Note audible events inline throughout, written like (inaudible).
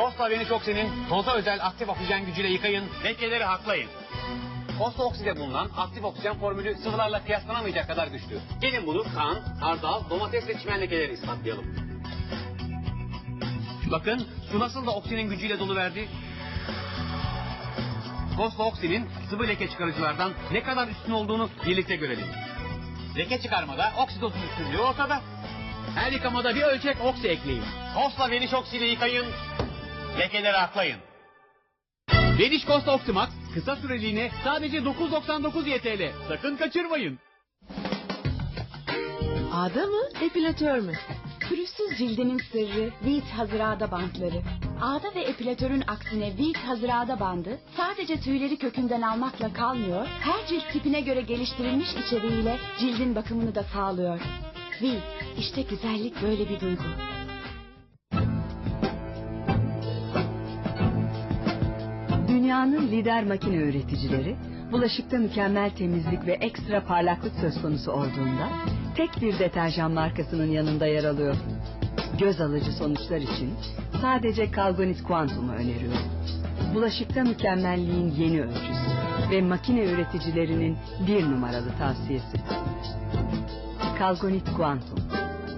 Fosla Venişoksi'nin toza özel aktif oksijen gücüyle yıkayın, lekeleri haklayın. Fosla Oksi'de bulunan aktif oksijen formülü sıvılarla kıyaslanamayacak kadar güçlü. Gelin bunu kan, hardal, domates ve çimen lekeleri ispatlayalım. Bakın su nasıl da oksinin gücüyle dolu verdi. Fosla Oksi'nin sıvı leke çıkarıcılardan ne kadar üstün olduğunu birlikte görelim. Leke çıkarmada oksidozun üstünlüğü ortada. Her yıkamada bir ölçek oksi ekleyin. Fosla Veniş Oksi ile yıkayın, lekeleri aklayın. Veniş Costa Oximax kısa süreliğine sadece 9.99 YTL. Sakın kaçırmayın. Ağda mı, epilatör mü? Pürüzsüz cildinin sırrı Vit Hazırada bantları. Ağda ve epilatörün aksine Vit Hazırada bandı sadece tüyleri kökünden almakla kalmıyor, her cilt tipine göre geliştirilmiş içeriğiyle cildin bakımını da sağlıyor. Vit, işte güzellik böyle bir duygu. Dünyanın lider makine üreticileri, bulaşıkta mükemmel temizlik ve ekstra parlaklık söz konusu olduğunda tek bir deterjan markasının yanında yer alıyor. Göz alıcı sonuçlar için sadece Kalgonit Quantum'u öneriyorum. Bulaşıkta mükemmelliğin yeni ölçüsü ve makine üreticilerinin bir numaralı tavsiyesi. Kalgonit Quantum,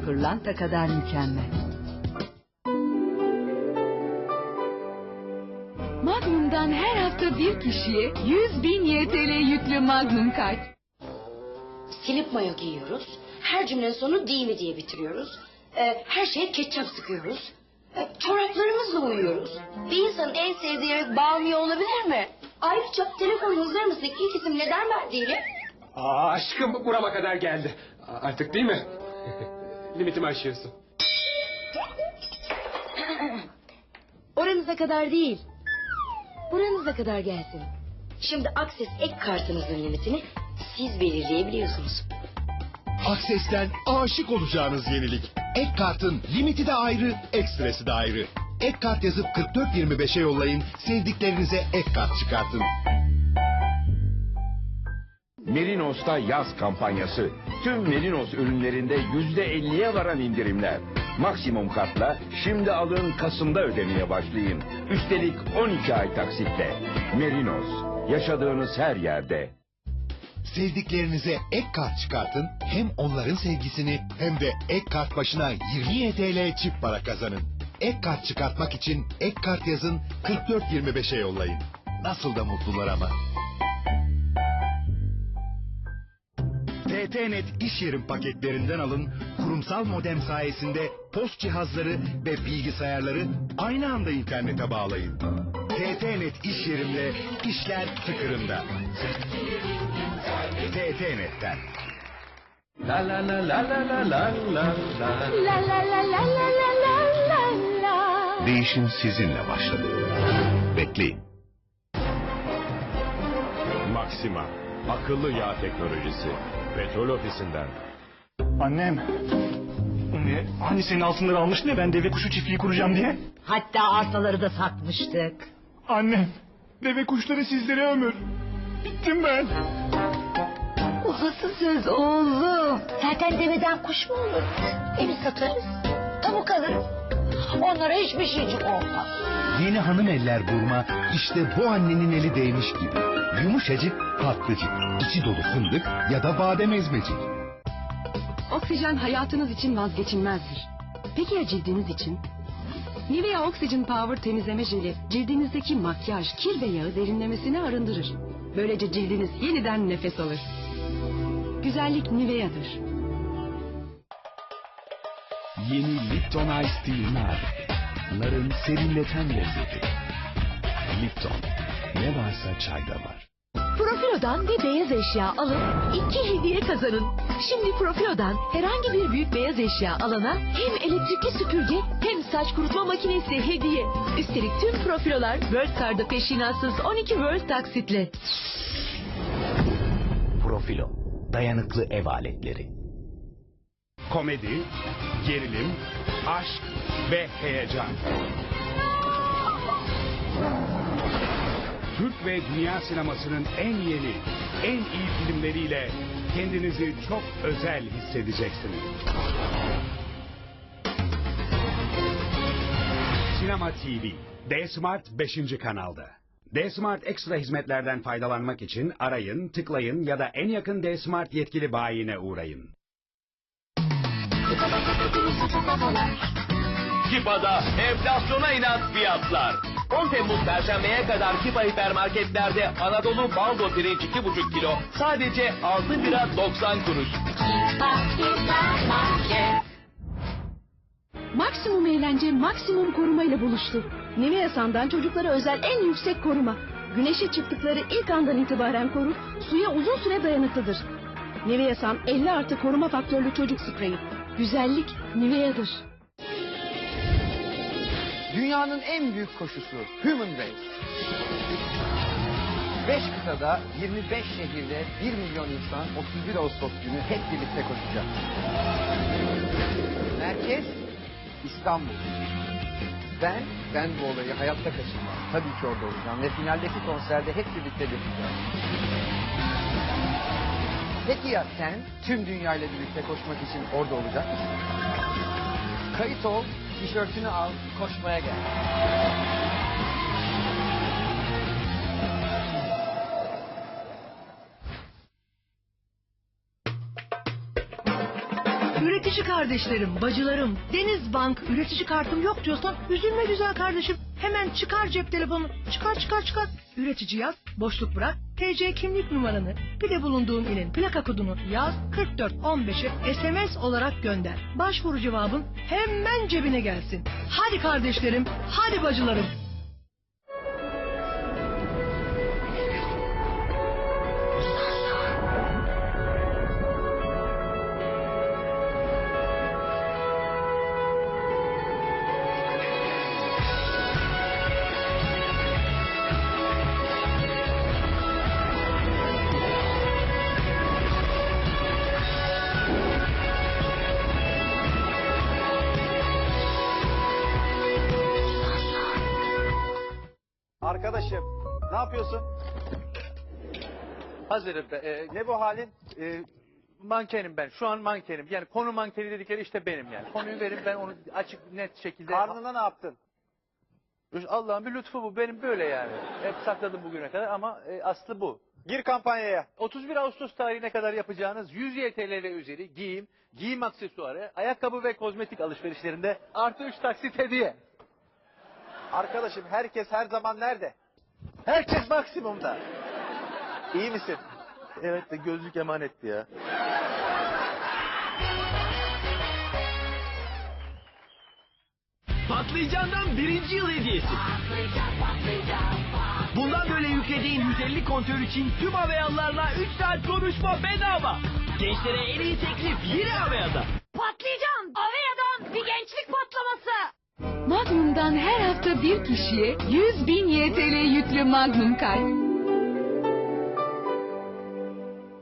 pırlanta kadar mükemmel. Magnum'dan her hafta bir kişiye 100 bin YTL yüklü Magnum kart. Silip mayo giyiyoruz. Her cümlenin sonu değil mi diye bitiriyoruz. Ee, her şeye ketçap sıkıyoruz. Ee, çoraplarımızla uyuyoruz. Bir insanın en sevdiği yemek bamya olabilir mi? Ayrıca telefon yazar mısın? İlk isim neden verdiğini? Aa, aşkım burama kadar geldi. Artık değil mi? (laughs) Limitimi aşıyorsun. (laughs) Oranıza kadar değil. Buranıza kadar gelsin. Şimdi Akses ek kartınızın limitini siz belirleyebiliyorsunuz. Akses'ten aşık olacağınız yenilik. Ek kartın limiti de ayrı, ekstresi de ayrı. Ek kart yazıp 4425'e yollayın, sevdiklerinize ek kart çıkartın. Merinos'ta yaz kampanyası. Tüm Merinos ürünlerinde yüzde elliye varan indirimler. Maksimum kartla şimdi alın Kasım'da ödemeye başlayın. Üstelik 12 ay taksitle. Merinos, yaşadığınız her yerde. Sevdiklerinize ek kart çıkartın, hem onların sevgisini hem de ek kart başına 20 YTL çift para kazanın. Ek kart çıkartmak için ek kart yazın, 4425'e yollayın. Nasıl da mutlular ama. TTNet iş yerim paketlerinden alın, kurumsal modem sayesinde post cihazları ve bilgisayarları aynı anda internete bağlayın. TTNet iş yerimle işler tıkırında. TTNet'ten. La la la la la la la la la. La la la la la la la la. Değişim sizinle başladı. Bekleyin. Maxima, akıllı yağ teknolojisi. Petrol ofisinden. Annem. Anne, hani senin altınları almıştın ya ben deve kuşu çiftliği kuracağım diye. Hatta arsaları da satmıştık. Annem. Deve kuşları sizlere ömür. Bittim ben. Olası söz oğlum. Zaten deveden kuş mu olur? Evi satarız. Tavuk alırız. Onlara hiçbir şeycik olmaz. Yeni hanım eller burma işte bu annenin eli değmiş gibi. Yumuşacık tatlıcık. içi dolu fındık ya da badem ezmecik. Oksijen hayatınız için vazgeçilmezdir. Peki ya cildiniz için? Nivea Oxygen Power temizleme jeli cildinizdeki makyaj, kir ve yağı derinlemesine arındırır. Böylece cildiniz yeniden nefes alır. Güzellik Nivea'dır. Yeni Lipton Ice Tea Nar. Narın serinleten lezzeti. Lipton. Ne varsa çayda var. Profilo'dan bir beyaz eşya alın, iki hediye kazanın. Şimdi Profilo'dan herhangi bir büyük beyaz eşya alana hem elektrikli süpürge hem saç kurutma makinesi hediye. Üstelik tüm Profilo'lar World Card'da peşinatsız 12 World taksitle. Profilo. Dayanıklı ev aletleri. Komedi, gerilim, aşk ve heyecan. Türk ve dünya sinemasının en yeni, en iyi filmleriyle kendinizi çok özel hissedeceksiniz. Sinema TV D-Smart 5. kanalda. D-Smart ekstra hizmetlerden faydalanmak için arayın, tıklayın ya da en yakın D-Smart yetkili bayine uğrayın. Kipa'da enflasyona inat fiyatlar. 10 Temmuz Perşembe'ye kadar Kipa hipermarketlerde Anadolu Baldo pirinç 2,5 kilo sadece 6 lira 90 kuruş. Maksimum eğlence maksimum koruma ile buluştu. Nivea Sun'dan çocuklara özel en yüksek koruma. Güneşe çıktıkları ilk andan itibaren korur, suya uzun süre dayanıklıdır. Nivea Sun 50 artı koruma faktörlü çocuk spreyi. Güzellik Nivea'dır. Dünyanın en büyük koşusu Human Race. 5 kıtada 25 şehirde 1 milyon insan 31 Ağustos günü hep birlikte koşacak. Merkez İstanbul. Ben, ben bu olayı hayatta kaçırmam. Tabii ki orada olacağım ve finaldeki konserde hep birlikte yapacağız. Peki ya sen tüm dünyayla birlikte koşmak için orada olacak mısın? Kayıt ol, tişörtünü al, koşmaya gel. Üretici kardeşlerim, bacılarım, Deniz Bank üretici kartım yok diyorsan üzülme güzel kardeşim. Hemen çıkar cep telefonu. Çıkar çıkar çıkar. Üretici yaz, boşluk bırak. TC kimlik numaranı, bir de bulunduğun ilin plaka kodunu yaz 4415'e SMS olarak gönder. Başvuru cevabın hemen cebine gelsin. Hadi kardeşlerim, hadi bacılarım. Arkadaşım ne yapıyorsun? Hazırım. be. Ee, ne bu halin? Ee, mankenim ben. Şu an mankenim. Yani konu mankeni dedikleri işte benim yani. Konuyu verin ben onu açık net şekilde... Karnına ne yaptın? Allah'ın bir lütfu bu. Benim böyle yani. Hep sakladım bugüne kadar ama e, aslı bu. Gir kampanyaya. 31 Ağustos tarihine kadar yapacağınız 100 YTL ve üzeri giyim, giyim aksesuarı, ayakkabı ve kozmetik alışverişlerinde artı 3 taksit hediye. Arkadaşım herkes her zaman nerede? Herkes maksimumda. İyi misin? Evet de gözlük emanetti ya. Patlıcandan birinci yıl hediyesi. Bundan böyle yüklediğin 150 kontör için tüm Aveyanlarla 3 saat konuşma bedava. Gençlere en iyi teklif yine Aveyan'da. Patlayacağım. Avea'dan bir gençlik. Magnum'dan her hafta bir kişiye 100 bin YTL yüklü Magnum kart.